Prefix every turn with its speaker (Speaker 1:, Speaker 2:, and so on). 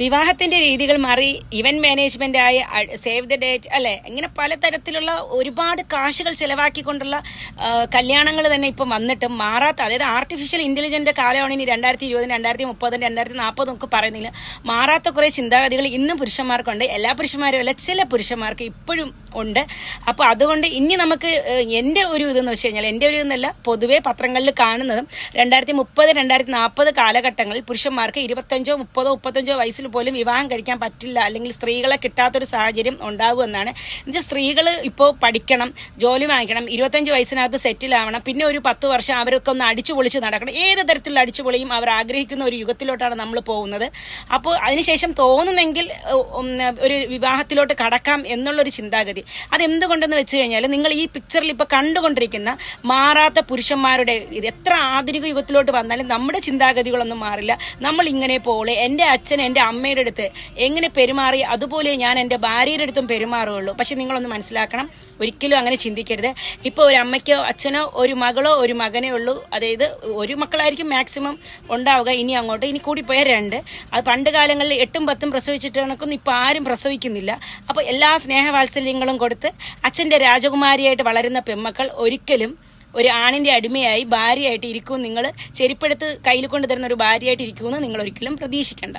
Speaker 1: വിവാഹത്തിന്റെ രീതികൾ മാറി ഇവന്റ് മാനേജ്മെന്റ് ആയി സേവ് ദ ഡേറ്റ് അല്ലെ? ഇങ്ങനെ പലതരത്തിലുള്ള ഒരുപാട് കാശുകൾ ചെലവാക്കിക്കൊണ്ടുള്ള കല്യാണങ്ങൾ തന്നെ ഇപ്പം വന്നിട്ട് മാറാത്ത അതായത് ആർട്ടിഫിഷ്യൽ ഇന്റലിജന്റ് കാലമാണ് ഇനി രണ്ടായിരത്തി ഇരുപതും രണ്ടായിരത്തി മുപ്പതും രണ്ടായിരത്തി നാൽപ്പതും ഒക്കെ പറയുന്നില്ല മാറാത്ത കുറെ ചിന്താഗതികൾ ഇന്നും പുരുഷന്മാർക്കുണ്ട്. എല്ലാ പുരുഷന്മാരും അല്ല ചില പുരുഷന്മാർക്ക് ഇപ്പോഴും ഉണ്ട്. അപ്പോൾ അതുകൊണ്ട് ഇനി നമുക്ക് എന്റെ ഒരു ഇതെന്ന് വെച്ച് കഴിഞ്ഞാൽ എന്റെ ഒരു ഇതെന്നല്ല പൊതുവെ പത്രങ്ങളിൽ കാണുന്നതും രണ്ടായിരത്തി മുപ്പത് രണ്ടായിരത്തി നാൽപ്പത് കാലഘട്ടങ്ങളിൽ പുരുഷന്മാർക്ക് ഇരുപത്തഞ്ചോ മുപ്പതോ മുപ്പത്തഞ്ചോ വയസ്സിൽ പോലും വിവാഹം കഴിക്കാൻ പറ്റില്ല. അല്ലെങ്കിൽ സ്ത്രീകളെ കിട്ടാത്തൊരു സാഹചര്യം ഉണ്ടാകുമെന്നാണ് എന്നുവെച്ചാൽ സ്ത്രീകൾ ഇപ്പോൾ പഠിക്കണം ജോലി വാങ്ങിക്കണം ഇരുപത്തഞ്ച് വയസ്സിനകത്ത് സെറ്റിൽ ആവണം പിന്നെ ഒരു പത്ത് വർഷം അവരൊക്കെ ഒന്ന് അടിച്ചു പൊളിച്ച് നടക്കണം. ഏത് തരത്തിലുള്ള അടിച്ചുപൊളിയും അവർ ആഗ്രഹിക്കുന്ന ഒരു യുഗത്തിലോട്ടാണ് നമ്മൾ പോകുന്നത്. അപ്പോൾ അതിനുശേഷം തോന്നുന്നെങ്കിൽ ഒരു വിവാഹത്തിലോട്ട് കടക്കാം എന്നുള്ളൊരു ചിന്താഗതി. അതെന്തുകൊണ്ടെന്ന് വെച്ച് കഴിഞ്ഞാൽ നിങ്ങൾ ഈ പിക്ചറിൽ ഇപ്പോൾ കണ്ടുകൊണ്ടിരിക്കുന്ന മാറാത്ത പുരുഷന്മാരുടെ എത്ര ആധുനിക യുഗത്തിലോട്ട് വന്നാലും നമ്മുടെ ചിന്താഗതികളൊന്നും മാറില്ല. നമ്മൾ ഇങ്ങനെ പോലെ എന്റെ അച്ഛൻ എന്റെ അമ്മയുടെ അടുത്ത് എങ്ങനെ പെരുമാറി അതുപോലെ ഞാൻ എന്റെ ഭാര്യയുടെ അടുത്തും പെരുമാറുകയുള്ളൂ. പക്ഷെ നിങ്ങളൊന്ന് മനസ്സിലാക്കണം ഒരിക്കലും അങ്ങനെ ചിന്തിക്കരുത്. ഇപ്പോൾ ഒരു അമ്മയ്ക്കോ അച്ഛനോ ഒരു മകളോ ഒരു മകനേ ഉള്ളൂ. അതായത് ഒരു മക്കളായിരിക്കും മാക്സിമം ഉണ്ടാവുക. ഇനി അങ്ങോട്ട് ഇനി കൂടിപ്പോയാൽ രണ്ട്. അത് പണ്ട് കാലങ്ങളിൽ എട്ടും പത്തും പ്രസവിച്ചിട്ട് കണക്കൊന്നും ഇപ്പോൾ ആരും പ്രസവിക്കുന്നില്ല. അപ്പോൾ എല്ലാ സ്നേഹവാത്സല്യങ്ങളും കൊടുത്ത് അച്ഛന്റെ രാജകുമാരിയായിട്ട് വളരുന്ന പെമ്മക്കൾ ഒരിക്കലും ഒരു ആണിന്റെ അടിമയായി ഭാര്യയായിട്ട് ഇരിക്കും. നിങ്ങൾ ചെരുപ്പെടുത്ത് കയ്യിൽ കൊണ്ടുതരുന്ന ഒരു ഭാര്യയായിട്ട് ഇരിക്കുമെന്ന് നിങ്ങൾ ഒരിക്കലും പ്രതീക്ഷിക്കേണ്ട.